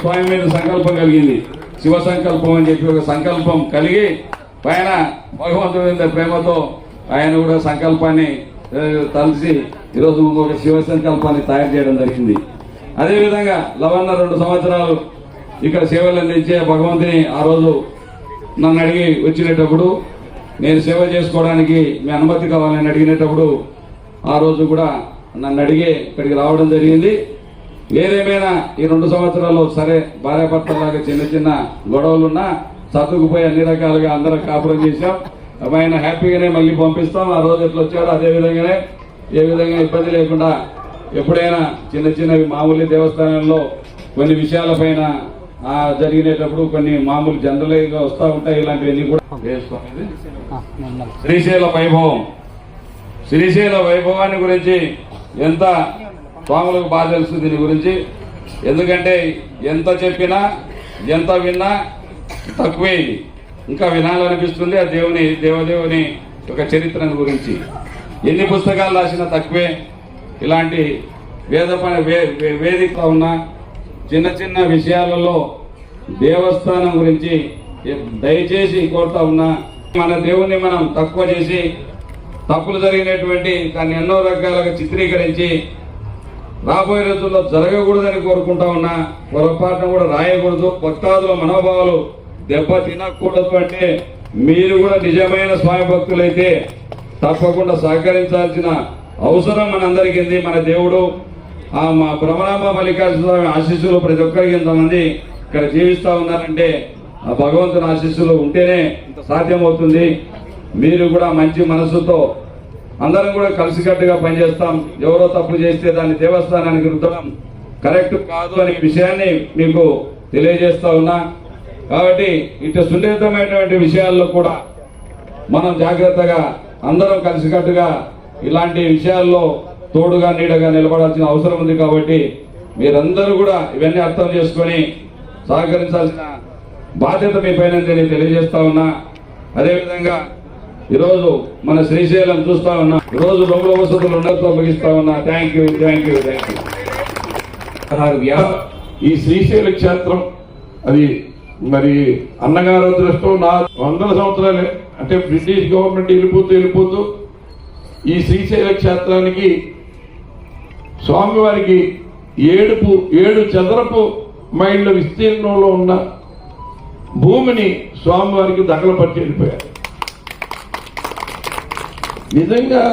స్వామి మీద సంకల్పం కలిగింది. శివ సంకల్పం అని చెప్పి ఒక సంకల్పం కలిగి పైన భగవంతుడి మీద ప్రేమతో ఆయన కూడా సంకల్పాన్ని ఆ, తలసి ఈరోజు ఒక శివ సంకల్పాన్ని తయారు చేయడం జరిగింది. అదేవిధంగా లవన్న రెండు సంవత్సరాలు ఇక్కడ సేవలు అందించే భగవంతుని ఆ రోజు నన్ను అడిగి వచ్చినప్పుడు నేను సేవ చేసుకోవడానికి మీ అనుమతి కావాలని అడిగినప్పుడు ఆ రోజు కూడా నన్ను అడిగి ఇక్కడికి రావడం జరిగింది. ఏదేమైనా ఈ రెండు సంవత్సరాలు సరే భార్యాభర్తలాగా చిన్న చిన్న గొడవలున్నా సర్దుకుపోయి అన్ని రకాలుగా అందరం కాపురం చేశాం. ఆయన హ్యాపీగానే మళ్ళీ పంపిస్తాం. ఆ రోజు ఎట్లా వచ్చాడో అదే విధంగానే ఏ విధంగా ఇబ్బంది లేకుండా ఎప్పుడైనా చిన్న చిన్నవి మామూలు దేవస్థానంలో కొన్ని విషయాలపైన జరిగినప్పుడు కొన్ని మామూలు జనరల్గా వస్తూ ఉంటాయి. ఇలాంటివన్నీ కూడా వేసుకోండి. శ్రీశైల వైభవం. శ్రీశైల వైభవాన్ని గురించి ఎంత స్వాములకు బాగా తెలుసు దీని గురించి. ఎందుకంటే ఎంత చెప్పినా ఎంత విన్నా తక్కువే ఇది. ఇంకా వినాలనిపిస్తుంది ఆ దేవుని దేవదేవుని యొక్క చరిత్రను గురించి. ఎన్ని పుస్తకాలు రాసినా తక్కువే. ఇలాంటి వేద వే- వే- వేదిక ఉన్న చిన్న చిన్న విషయాలలో దేవస్థానం గురించి దయచేసి కోరుతా ఉన్నా మన దేవుణ్ణి మనం తక్కువ చేసి తప్పులు జరిగినటువంటి దాన్ని ఎన్నో రకాలుగా చిత్రీకరించి రాబోయే రోజుల్లో జరగకూడదని కోరుకుంటా ఉన్నా పొరపాటున కూడా రాయకూడదు. భక్తాదుల మనోభావాలు దెబ్బ తినకూడదు అంటే మీరు కూడా నిజమైన స్వామి భక్తులైతే తప్పకుండా సహకరించాల్సిన అవసరం మనందరికీ ఉంది. మన దేవుడు ఆ మా భ్రమరాంబ మల్లికార్జున స్వామి ఆశీస్సులు ప్రతి ఒక్కరికి ఇంతమంది ఇక్కడ జీవిస్తూ ఉన్నారంటే ఆ భగవంతుని ఆశీస్సులు ఉంటేనే ఇంత సాధ్యమవుతుంది. మీరు కూడా మంచి మనసుతో అందరం కూడా కలిసికట్టుగా పనిచేస్తాం. ఎవరో తప్పు చేస్తే దాన్ని దేవస్థానానికి రుద్దడం కరెక్ట్ కాదు అనే విషయాన్ని మీకు తెలియజేస్తా ఉన్నా. కాబట్టి ఇటు సున్నితమైనటువంటి విషయాల్లో కూడా మనం జాగ్రత్తగా అందరం కలిసికట్టుగా ఇలాంటి విషయాల్లో తోడుగా నీడగా నిలబడాల్సిన అవసరం ఉంది కాబట్టి మీరందరూ కూడా ఇవన్నీ అర్థం చేసుకొని సహకరించాల్సిన బాధ్యత మీ పైన నేను తెలియజేస్తా ఉన్నా. అదేవిధంగా ఈరోజు మన శ్రీశైలం చూస్తా ఉన్నా. ఈరోజు బహుళ వసతులు ఉండడంతో ముగిస్తా ఉన్నా. Thank you thank you thank you ఈ శ్రీశైల క్షేత్రం అది మరి అన్నగారు అదృష్టం. నా వందల సంవత్సరాలే. అంటే బ్రిటిష్ గవర్నమెంట్ వెళ్ళిపోతూ వెళ్ళిపోతూ ఈ శ్రీశైల క్షేత్రానికి స్వామివారికి ఏడుపు ఏడు చదరపు మైళ్ళ విస్తీర్ణంలో ఉన్న భూమిని స్వామివారికి దగలపట్టి వెళ్ళిపోయారు. నిజంగా